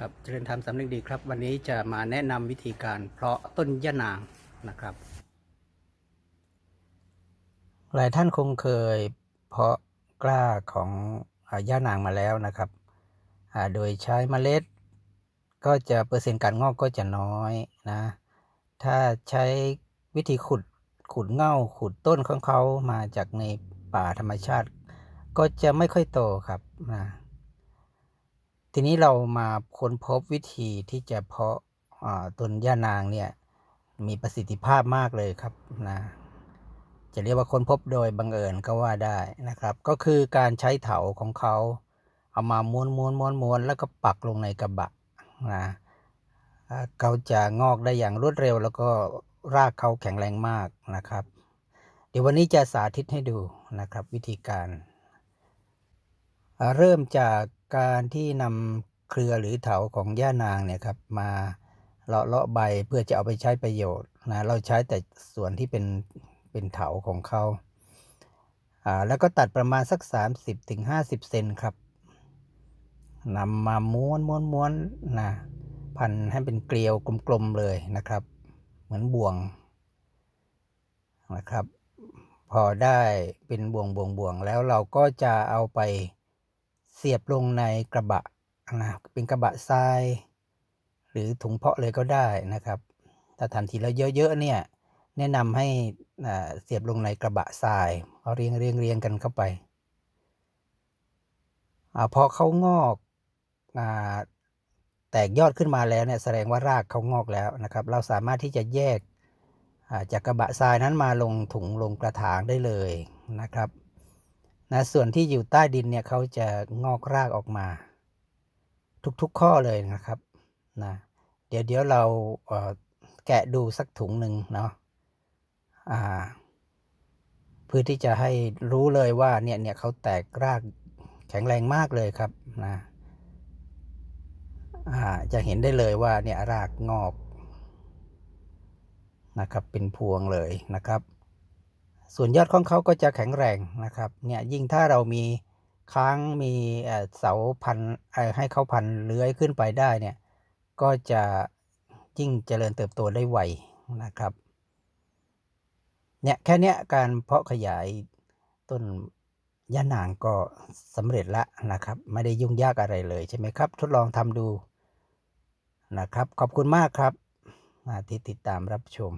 ครับเจริญธรรมสำนึกดีครับ วันนี้จะมาแนะนำวิธีการเพาะต้นยะนางนะครับ หลายท่านคงเคยเพาะกล้าของอย่านางมาแล้วนะครับโดยใช้เมล็ด ก็จะเปอร์เซ็นต์การงอกก็จะน้อยนะถ้าใช้วิธีขุดขุดเง่าขุดต้นของเขามาจากในป่าธรรมชาติ ก็จะไม่ค่อยโตครับนะ ทีนี้เรามาค้นพบวิธีที่จะเพาะต้นย่านางเนี่ยมีประสิทธิภาพมากเลยครับนะจะเรียกว่าค้นพบโดยบังเอิญก็ว่าได้นะครับ ก็คือการใช้เถาของเขา เอามาม้วนม้วนม้วนม้วนแล้วก็ปักลงในกระบะนะเขาจะงอกได้อย่างรวดเร็ว แล้วก็รากเขาแข็งแรงมากนะครับ เดี๋ยววันนี้จะสาธิตให้ดูนะครับ วิธีการ เริ่มจาก การที่นำเครือหรือเถาของย่านางเนี่ยครับมาเลาะเลาะใบเพื่อจะเอาไปใช้ประโยชน์นะเราใช้แต่ส่วนที่เป็นเป็นเถาของเขาอ่าแล้วก็ตัดประมาณสัก 30-50ถึง50เซนครับนำมาม้วนม้วนม้วนนะพันให้เป็นเกลียวกลมๆเลยนะครับ เหมือนบ่วงนะครับ พอได้เป็นบ่วงบ่วงบ่วงแล้วเราก็จะเอาไป เสียบลงในกระบะนะเป็นกระบะทราย หรือถุงเพาะเลยก็ได้นะครับ ถ้าทำทีละเยอะๆเนี่ยแนะนำให้เสียบลงในกระบะทรายเอาเรียงเรียงเรียงกันเข้าไปอพอเขางอกอแตกยอดขึ้นมาแล้วเนี่ยแสดงว่ารากเขางอกแล้วนะครับ เราสามารถที่จะแยกจากกระบะทรายนั้นมาลงถุงลงกระถางได้เลยนะครับ นะส่วนที่อยู่ใต้ดินเนี่ยเขาจะงอกรากออกมา ทุกๆข้อเลยนะครับนะเดี๋ยวเดี๋ยวเราเแกะดูสักถุงหนึ่งเนาะเพื่อที่จะให้รู้เลยว่าเนี่ยเนี่ยเขาแตกรากแข็งแรงมากเลยครับนะจะเห็นได้เลยว่าเนี่ยรากงอกนะครับเป็นพวงเลยนะครับ ส่วนยอดของเขาก็จะแข็งแรงนะครับเนี่ยยิ่งถ้าเรามีค้างมีเสาพันให้เขาพันเลื้อยขึ้นไปได้เนี่ยก็จะยิ่งเจริญเติบโตได้ไวนะครับเนี่ยแค่เนี้ยการเพาะขยายต้นย่านางก็สำเร็จแล้วนะครับ ไม่ได้ยุ่งยากอะไรเลยใช่ไหมครับ ทดลองทำดูนะครับ ขอบคุณมากครับอ่าที่ติดตามรับชม